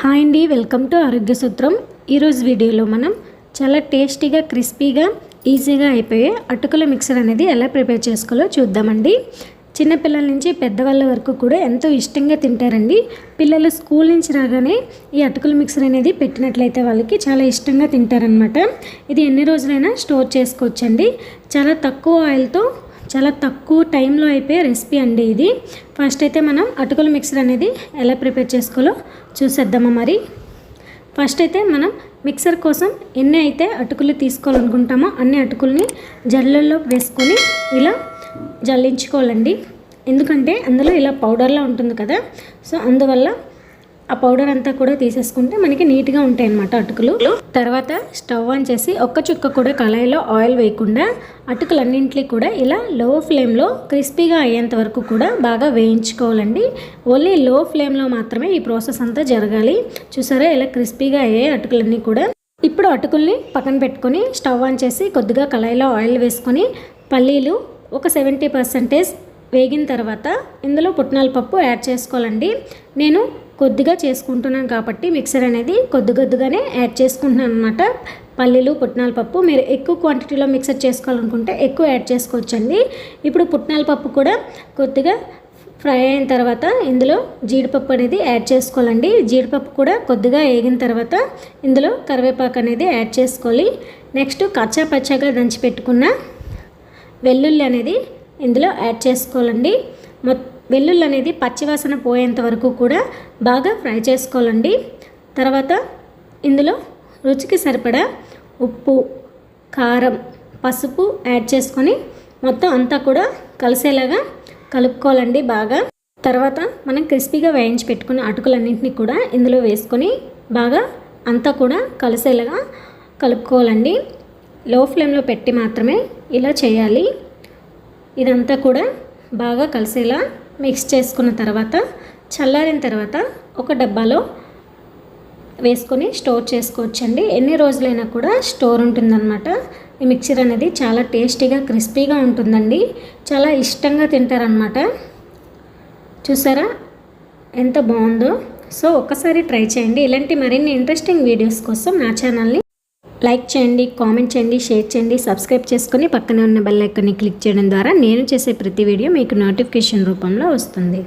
Hi అండి welcome to ఆరోగ్య సూత్రం ఈరోజు వీడియోలో మనం చాలా టేస్టీగా క్రిస్పీగా ఈజీగా అయిపోయే అటుకుల మిక్సర్ అనేది ఎలా ప్రిపేర్ చేసుకోవాలో చూద్దామండి. చిన్నపిల్లల నుంచి పెద్దవాళ్ళ వరకు కూడా ఎంతో ఇష్టంగా తింటారండి. పిల్లలు స్కూల్ నుంచి రాగానే ఈ అటుకుల మిక్సర్ అనేది పెట్టినట్లయితే వాళ్ళకి చాలా ఇష్టంగా తింటారనమాట ఇది ఎన్ని రోజులైనా స్టోర్ చేసుకోవచ్చండి. చాలా తక్కువ ఆయిల్తో చాలా తక్కువ టైంలో అయిపోయే రెసిపీ అండి ఇది. ఫస్ట్ అయితే మనం అటుకుల మిక్సర్ అనేది ఎలా ప్రిపేర్ చేసుకోవాలో చూసేద్దామా మరి. ఫస్ట్ అయితే మనం మిక్సర్ కోసం ఎన్ని అయితే అటుకులు తీసుకోవాలనుకుంటామో అన్ని అటుకుల్ని జల్లల్లో వేసుకొని ఇలా జల్లించుకోవాలండి. ఎందుకంటే అందులో ఇలా పౌడర్లా ఉంటుంది కదా. సో అందువల్ల ఆ పౌడర్ అంతా కూడా తీసేసుకుంటే మనకి నీట్గా ఉంటాయి అనమాట అటుకులు. తర్వాత స్టవ్ ఆన్ చేసి ఒక్క చుక్క కూడా కళాయిలో ఆయిల్ వేయకుండా అటుకులన్నింటినీ కూడా ఇలా లో ఫ్లేమ్లో క్రిస్పీగా అయ్యేంత వరకు కూడా బాగా వేయించుకోవాలండి. ఓన్లీ లో ఫ్లేమ్లో మాత్రమే ఈ ప్రాసెస్ అంతా జరగాలి. చూసారా ఇలా క్రిస్పీగా అయ్యే అటుకులన్నీ కూడా. ఇప్పుడు అటుకుల్ని పక్కన పెట్టుకొని స్టవ్ ఆన్ చేసి కొద్దిగా కళాయిలో ఆయిల్ వేసుకొని పల్లీలు ఒక సెవెంటీ పర్సెంటేజ్ వేగిన తర్వాత ఇందులో పుట్నాల పప్పు యాడ్ చేసుకోవాలండి. నేను కొద్దిగా చేసుకుంటున్నాను కాబట్టి మిక్సర్ అనేది కొద్ది కొద్దిగానే యాడ్ చేసుకుంటున్నాను అనమాట పల్లీలు పుట్నాల పప్పు మీరు ఎక్కువ క్వాంటిటీలో మిక్సర్ చేసుకోవాలనుకుంటే ఎక్కువ యాడ్ చేసుకోవచ్చండి. ఇప్పుడు పుట్నాల పప్పు కూడా కొద్దిగా ఫ్రై అయిన తర్వాత ఇందులో జీడిపప్పు అనేది యాడ్ చేసుకోవాలండి. జీడిపప్పు కూడా కొద్దిగా వేగిన తర్వాత ఇందులో కరివేపాకు అనేది యాడ్ చేసుకోవాలి. నెక్స్ట్ కచ్చా పచ్చగా దంచి పెట్టుకున్న వెల్లుల్లి అనేది ఇందులో యాడ్ చేసుకోవాలండి. మొత్తం వెల్లుల్లి అనేది పచ్చివాసన పోయేంత వరకు కూడా బాగా ఫ్రై చేసుకోవాలండి. తర్వాత ఇందులో రుచికి సరిపడా ఉప్పు కారం పసుపు యాడ్ చేసుకొని మొత్తం అంతా కూడా కలిసేలాగా కలుపుకోవాలండి బాగా. తర్వాత మనం క్రిస్పీగా వేయించి పెట్టుకున్న అటుకులన్నింటినీ కూడా ఇందులో వేసుకొని బాగా అంతా కూడా కలిసేలాగా కలుపుకోవాలండి. లో ఫ్లేమ్లో పెట్టి మాత్రమే ఇలా చేయాలి. ఇదంతా కూడా బాగా కలిసేలా మిక్స్ చేసుకున్న తర్వాత చల్లారిన తర్వాత ఒక డబ్బాలో వేసుకొని స్టోర్ చేసుకోవచ్చండి. ఎన్ని రోజులైనా కూడా స్టోర్ ఉంటుందన్నమాట. ఈ మిక్చర్ అనేది చాలా టేస్టీగా క్రిస్పీగా ఉంటుందండి. చాలా ఇష్టంగా తింటారనమాట చూసారా? ఎంత బాగుందో. సో ఒక్కసారి ట్రై చేయండి. ఇలాంటి మరిన్ని ఇంట్రెస్టింగ్ వీడియోస్ కోసం నా ఛానల్ని లైక్ చేయండి కామెంట్ చేయండి షేర్ చేయండి సబ్స్క్రైబ్ చేసుకొని పక్కనే ఉన్న బెల్ ఐకాన్ని క్లిక్ చేయడం ద్వారా నేను చేసే ప్రతి వీడియో మీకు నోటిఫికేషన్ రూపంలో వస్తుంది.